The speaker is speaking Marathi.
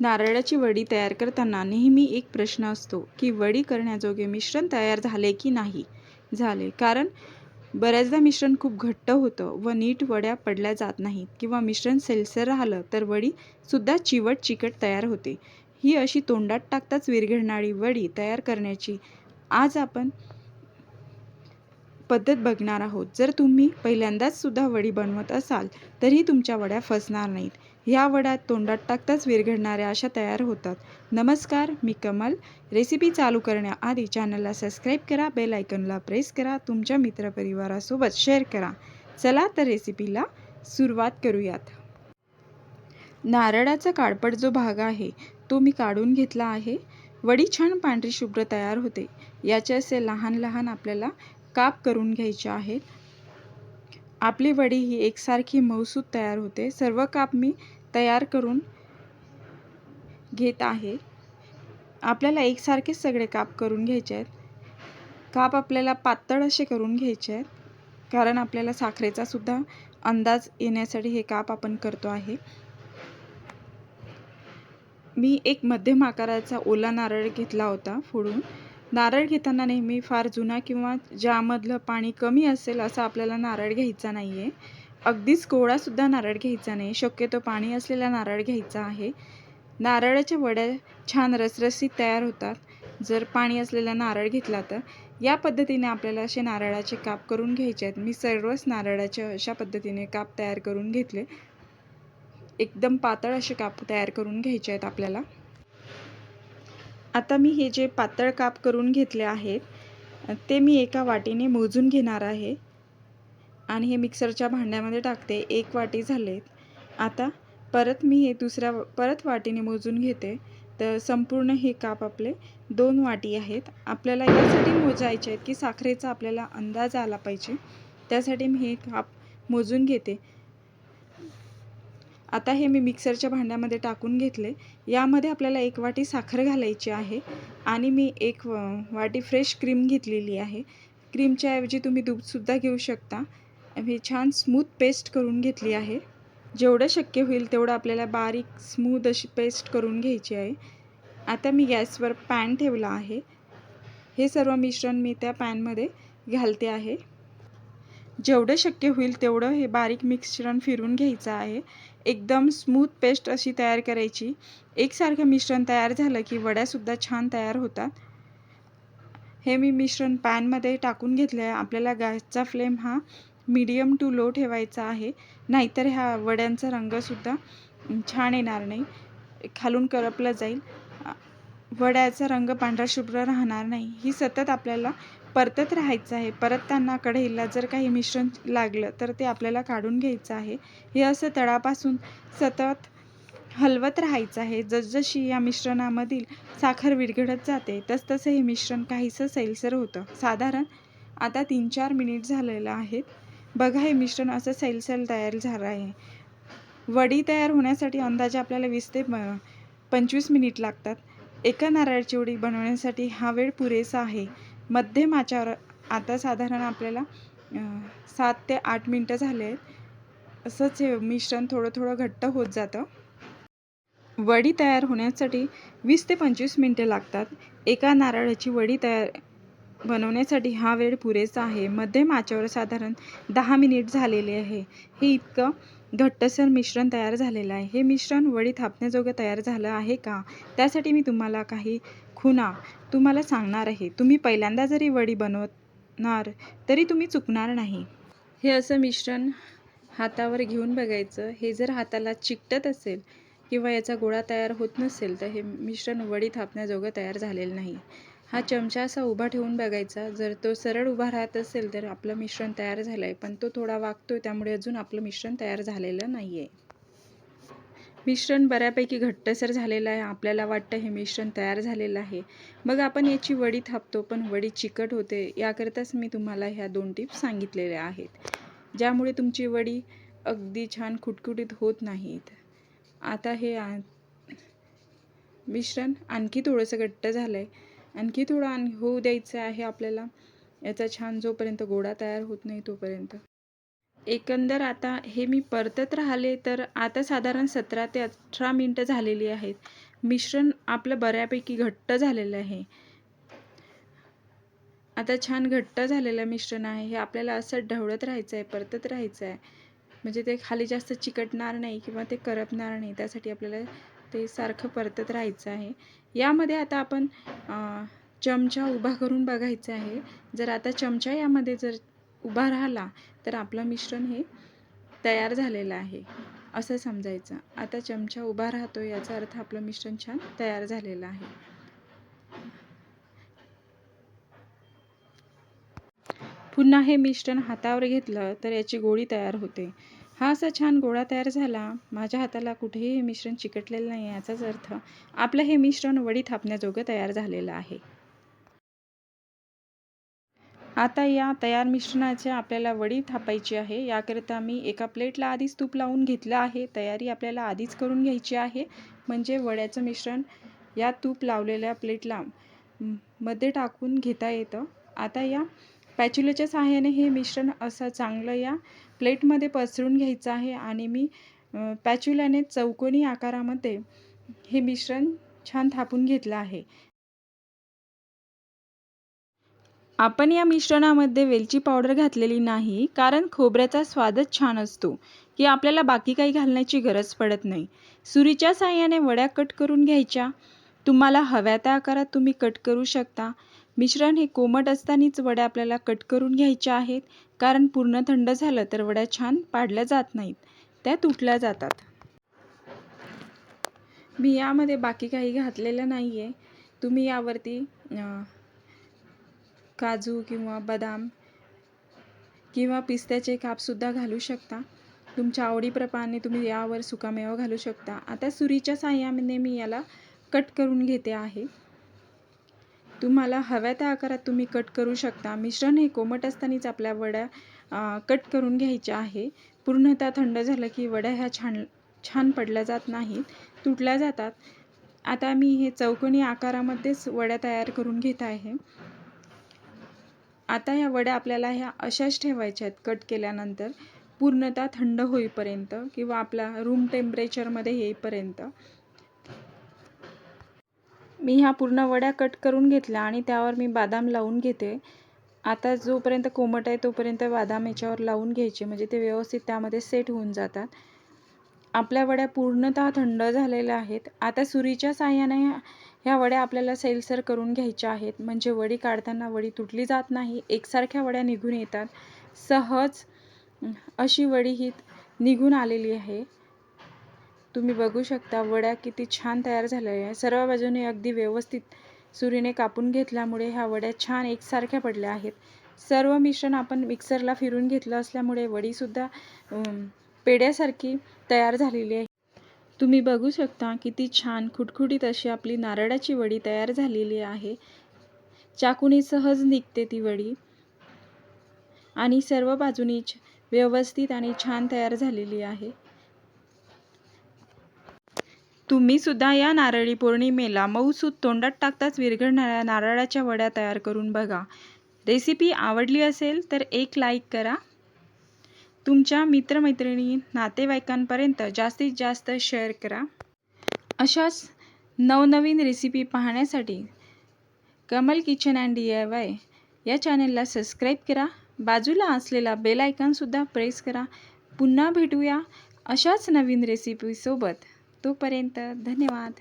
नारळाची वडी तयार करताना नेहमी एक प्रश्न असतो की वडी करण्याजोगे मिश्रण तयार झाले की नाही? झाले. कारण बऱ्याचदा मिश्रण खूप घट्ट होतं व नीट वड्या पडल्या जात नाहीत किंवा मिश्रण सेलसर राहिलं तर वडीसुद्धा चिवट चिकट तयार होते. ही अशी तोंडात टाकताच विरघळणारी वडी तयार करण्याची आज आपण पद्धत बघणार आहोत. जर तुम्ही पहिल्यांदाच सुद्धा वडी बनवत असाल तरीही तुमच्या वड्या फसणार नाहीत. ह्या वड्या तोंडात टाकताच विरघळणाऱ्या अशा तयार होतात. नमस्कार मी कमल. रेसिपी चालू करण्याआधी चॅनलला सबस्क्राईब करा बेल आयकनला प्रेस करा तुमच्या मित्रपरिवारासोबत शेअर करा. चला तर रेसिपीला सुरुवात करूयात. नारळाचा काळपट जो भाग आहे तो मी काढून घेतला आहे. वडी छान पांढरी शुभ्र तयार होते. याचे असे लहान लहान आपल्याला काप करून घ्यायचे आहेत. आपली वडी ही एकसारखी मऊसूत तयार होते. सर्व काप मी तयार करून घेत आहे. आपल्याला एकसारखेच सगळे काप करून घ्यायचे आहेत. काप आपल्याला पातळ असे करून घ्यायचे आहेत. कारण आपल्याला साखरेचा सुद्धा अंदाज येण्यासाठी हे काप आपण करतो आहे. मी एक मध्यम आकाराचा ओला नारळ घेतला होता फोडून. नारळ घेताना नेहमी फार जुना किंवा ज्यामधलं पाणी कमी असेल असा आपल्याला नारळ घ्यायचा नाही आहे अगदीच गोळासुद्धा नारळ घ्यायचा नाही. शक्यतो पाणी असलेला नारळ घ्यायचा आहे. नारळाच्या वड्या छान रसरसीत तयार होतात. जर पाणी असलेला नारळ घेतला तर. या पद्धतीने आपल्याला असे नारळाचे काप करून घ्यायचे आहेत. मी सर्वच नारळाचे अशा पद्धतीने काप तयार करून घेतले. एकदम पातळ असे काप तयार करून घ्यायचे आहेत आपल्याला. आता मी हे जे पातळ काप करून घेतले आहेत ते मी एका वाटीने मोजून घेणार आहे. आणि हे मिक्सरच्या भांड्यामध्ये टाकते. एक वाटी झालेत. आता परत मी हे दुसऱ्या परत वाटीने मोजून घेते. तर संपूर्ण हे काप आपले दोन वाटी आहेत. आपल्याला यासाठी मोजायचे आहेत की साखरेचा आपल्याला अंदाज आला पाहिजे. त्यासाठी मी हे काप मोजून घेते. आता हे मी मिक्सरच्या भांड्यामध्ये टाकून घेतले. यामध्ये आपल्याला एक वाटी साखर घालायची आहे आणि मी एक वाटी फ्रेश क्रीम घेतलेली आहे. क्रीमच्या ऐवजी तुम्ही दूधसुद्धा घेऊ शकता. हे छान स्मूथ पेस्ट करून घेतली आहे. जेवढं शक्य होईल तेवढं आपल्याला बारीक स्मूद अशी पेस्ट करून घ्यायची आहे. आता मी गॅसवर पॅन ठेवला आहे. हे सर्व मिश्रण मी त्या पॅनमध्ये घालते आहे. जेवढं शक्य होईल तेवढं हे बारीक मिश्रण फिरून घ्यायचं आहे. एकदम स्मूथ पेस्ट अशी तयार करायची. एकसारखं मिश्रण तयार झालं की वड्यासुद्धा छान तयार होतात. हे मी मिश्रण पॅनमध्ये टाकून घेतलं आहे आपल्याला गॅसचा फ्लेम हा मीडियम टू लो ठेवायचा आहे. नाहीतर ह्या वड्यांचा रंगसुद्धा छान येणार नाही. खालून करपला जाईल. वड्याचा रंग पांढरा शुभ्र राहणार नाही. ही सतत आपल्याला परतत राहायचं आहे. परत त्यांना कढईला जर काही मिश्रण लागलं तर ते आपल्याला काढून घ्यायचं आहे. हे असं तळापासून सतत हलवत राहायचं आहे. जसजशी या मिश्रणामधील साखर विरघडत जाते तसतसं हे मिश्रण काहीसं सैलसर होतं. साधारण आता तीन चार मिनिट झालेलं आहेत. बघा हे मिश्रण असं सैलसेल तयार झालं आहे. वडी तयार होण्यासाठी अंदाजे आपल्याला वीस ते पंचवीस मिनिट लागतात. एका नारळाची वडी बनवण्यासाठी हा वेळ पुरेसा आहे. मध्यम आचार आता साधारण आपल्याला सात ते आठ मिनटं झाले आहेत. असंच हे मिश्रण थोडं थोडं घट्ट होत जातं. वडी तयार होण्यासाठी वीस ते पंचवीस मिनटं लागतात. एका नारळाची वडी तयार बनवण्यासाठी हा वेळ पुरेसा आहे. मध्यम आचेवर साधारण दहा मिनिट झालेले आहे. हे इतकं घट्टसर मिश्रण तयार झालेलं आहे. हे मिश्रण वडी थापण्याजोगं तयार झालं आहे का? त्यासाठी मी तुम्हाला काही खुणा तुम्हाला सांगणार आहे. तुम्ही पहिल्यांदा जरी वडी बनवणार तरी तुम्ही चुकणार नाही. हे असं मिश्रण हातावर घेऊन बघायचं. हे जर हाताला चिकटत असेल किंवा याचा गोळा तयार होत नसेल तर हे मिश्रण वडी थापण्याजोगं तयार झालेलं नाही. हा चमचा असा उभा ठेवून बघायचा. जर तो सरळ उभा राहत असेल तर आपलं मिश्रण तयार झालं आहे पण तो थोडा वागतो आहे त्यामुळे अजून आपलं मिश्रण तयार झालेलं नाही आहे मिश्रण बऱ्यापैकी घट्टसर झालेलं आहे. आपल्याला वाटतं हे मिश्रण तयार झालेलं आहे. मग आपण याची वडी थापतो पण वडी चिकट होते याकरताच मी तुम्हाला ह्या दोन टिप्स सांगितलेल्या आहेत. ज्यामुळे तुमची वडी अगदी छान खुटखुटीत होत नाहीत. आता हे मिश्रण आणखी थोडंसं घट्ट झालं आहे आणखी थोडं आण होऊ द्यायचं आहे आपल्याला. याचा छान जोपर्यंत गोडा तयार होत नाही तोपर्यंत. एकंदर आता हे मी परतत राहिले तर आता साधारण सतरा ते अठरा मिनटं झालेली आहेत. मिश्रण आपलं बऱ्यापैकी घट्ट झालेलं आहे. आता छान घट्ट झालेलं मिश्रण आहे. हे आपल्याला असं ढवळत राहायचं आहे परतत राहायचं आहे म्हणजे ते खाली जास्त चिकटणार नाही किंवा ते करपणार नाही. त्यासाठी आपल्याला ते सारखं परतत राहायचं आहे. यामध्ये आता आपण चमचा उभा करून बघायचं आहे. जर आता चमचा यामध्ये जर उभा राहिला तर आपलं मिश्रण हे तयार झालेलं आहे असं समजायचं. आता चमचा उभा राहतो याचा अर्थ आपलं मिश्रण छान तयार झालेलं आहे. पुन्हा हे मिश्रण हातावर घेतलं तर याची गोळी तयार होते. हा असा छान गोळा तयार झाला. माझ्या हाताला कुठेही हे मिश्रण चिकटलेलं नाही याचाच अर्थ आपलं हे मिश्रण वडी थापण्याजोगं तयार झालेलं आहे. आता या तयार मिश्रणाचे आपल्याला वडी थापायची आहे. याकरिता मी एका प्लेटला आधीच तूप लावून घेतलं आहे. तयारी आपल्याला आधीच करून घ्यायची आहे. म्हणजे वड्याचं मिश्रण या तूप लावलेल्या प्लेटला मध्ये टाकून घेता येतं. आता या पॅच्युलेच्या सहाय्याने हे मिश्रण असं चांगलं या प्लेटमध्ये पसरून घ्यायचं आहे आणि मी पॅच्युल्याने चौकोनी आकारामध्ये हे मिश्रण छान थापून घेतलं आहे. आपण या मिश्रणामध्ये वेलची पावडर घातलेली नाही कारण खोबऱ्याचा स्वादच छान असतो की आपल्याला बाकी काही घालण्याची गरज पडत नाही. सुरीच्या साह्याने वड्या कट करून घ्यायच्या. तुम्हाला हव्या त्या आकारात तुम्ही कट करू शकता. मिश्रण हे कोमट असतानाच वड्या आपल्याला कट करून घ्यायच्या आहेत. कारण पूर्ण थंड झालं तर वड्या छान पाडल्या जात नाहीत. त्या तुटल्या जातात. मी यामध्ये बाकी काही घातलेलं नाही आहे तुम्ही यावरती काजू किंवा बदाम किंवा पिस्त्याचे कापसुद्धा घालू शकता. तुमच्या आवडीप्रमाणे तुम्ही यावर सुकामेवा घालू शकता. आता सुरीच्या साह्याने मी याला कट करून घेते आहे. तुम्हाला हव्या त्या आकारात तुम्ही कट करू शकता. मिश्रण हे कोमट असतानाच आपल्या वड्या कट करून घ्यायच्या आहे. पूर्णतः थंड झालं की वड्या ह्या छान छान पडल्या जात नाहीत तुटल्या जातात. आता मी हे चौकोनी आकारामध्येच वड्या तयार करून घेत आहे. आता या वड्या आपल्याला ह्या अशाच ठेवायच्या आहेत कट केल्यानंतर. पूर्णतः थंड होईपर्यंत किंवा आपला रूम टेम्परेचरमध्ये येईपर्यंत. मी ह्या पूर्ण वड्या कट करून घेतल्या आणि त्यावर मी बदाम लावून घेते. आता जोपर्यंत कोमट आहे तोपर्यंत बदाम याच्यावर लावून घ्यायचे. म्हणजे ते व्यवस्थित त्यामध्ये सेट होऊन जातात. आपल्या वड्या पूर्णतः थंड झालेल्या आहेत. आता सुरीच्या साह्याने ह्या वड्या आपल्याला सैलसर करून घ्यायच्या आहेत. म्हणजे वडी काढताना वडी तुटली जात नाही. एकसारख्या वड्या निघून येतात. सहज अशी वडी ही निघून आलेली आहे. तुम्ही बघू शकता वड्या किती छान तयार झालेल्या आहे सर्व बाजूने अगदी व्यवस्थित सुरीने कापून घेतल्यामुळे ह्या वड्या छान एकसारख्या पडल्या आहेत. सर्व मिश्रण आपण मिक्सरला फिरून घेतलं असल्यामुळे वडीसुद्धा पेड्यासारखी तयार झालेली आहे. तुम्ही बघू शकता किती छान खुटखुटीत अशी आपली नारळाची वडी तयार झालेली आहे. चाकुनी सहज निघते ती वडी. आणि सर्व बाजूनी व्यवस्थित आणि छान तयार झालेली आहे. तुम्ही सुद्धा या नारळी पौर्णिमेला मऊसूत तोंडात टाकताच विरघळणाऱ्या नारळाच्या वड्या तयार करून बघा. रेसिपी आवडली असेल तर एक लाईक करा. तुमच्या मित्रमैत्रिणी नातेवाईकांपर्यंत जास्तीत जास्त शेअर करा. अशाच नवनवीन रेसिपी पाहण्यासाठी Kamal kitchen and D I Y या चॅनलला सबस्क्राईब करा. बाजूला असलेला बेल आयकॉनसुद्धा प्रेस करा. पुन्हा भेटूया अशाच नवीन रेसिपीसोबत. तोपर्यंत धन्यवाद.